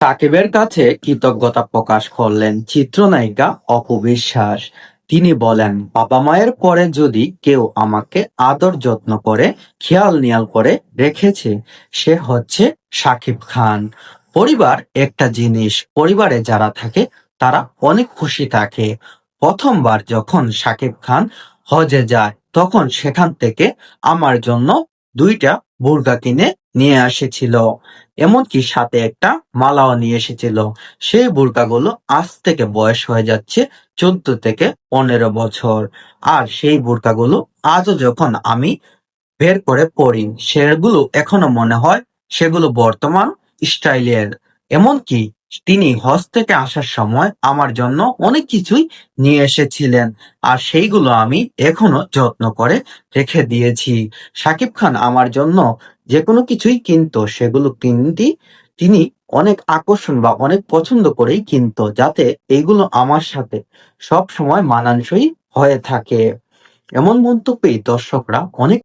সাকিবের কাছে কৃতজ্ঞতা প্রকাশ করলেন চিত্রনায়িকা অপু বিশ্বাস। তিনি বলেন, বাবা মায়ের পরে যদি কেউ আমাকে আদর যত্ন করে, খেয়াল নিয়াল করে রেখেছে, সে হচ্ছে সাকিব খান। পরিবার একটা জিনিস, পরিবারে যারা থাকে, তারা অনেক খুশি থাকে। প্রথমবার যখন সাকিব খান হজে যায়, তখন সেখান থেকে আমার জন্য দুইটা বুর্গা কিনে নিয়ে এসেছিল এমনকি সাথে একটা মালাও নিয়ে এসেছিল। সেই বোরকাগুলো আজ থেকে বয়স হয়ে যাচ্ছে চোদ্দ থেকে পনেরো বছর। আর সেই বোরকাগুলো আজও যখন আমি বের করে পড়ি সেগুলো এখনও মনে হয় সেগুলো বর্তমান স্টাইলের। এমনকি তিনি হজ থেকে আসার সময় আমার জন্য অনেক কিছুই নিয়ে এসেছিলেন, আর সেইগুলো আমি এখনও যত্ন করে রেখে দিয়েছি। সাকিব খান আমার জন্য যে কোনো কিছুই কিনতো, সেগুলো কিনতি তিনি অনেক আকর্ষণ বা অনেক পছন্দ করেই কিনতো, যাতে এইগুলো আমার সাথে সব সময় মানানসই হয়ে থাকে। এমন মন্তব্যেই দর্শকরা অনেক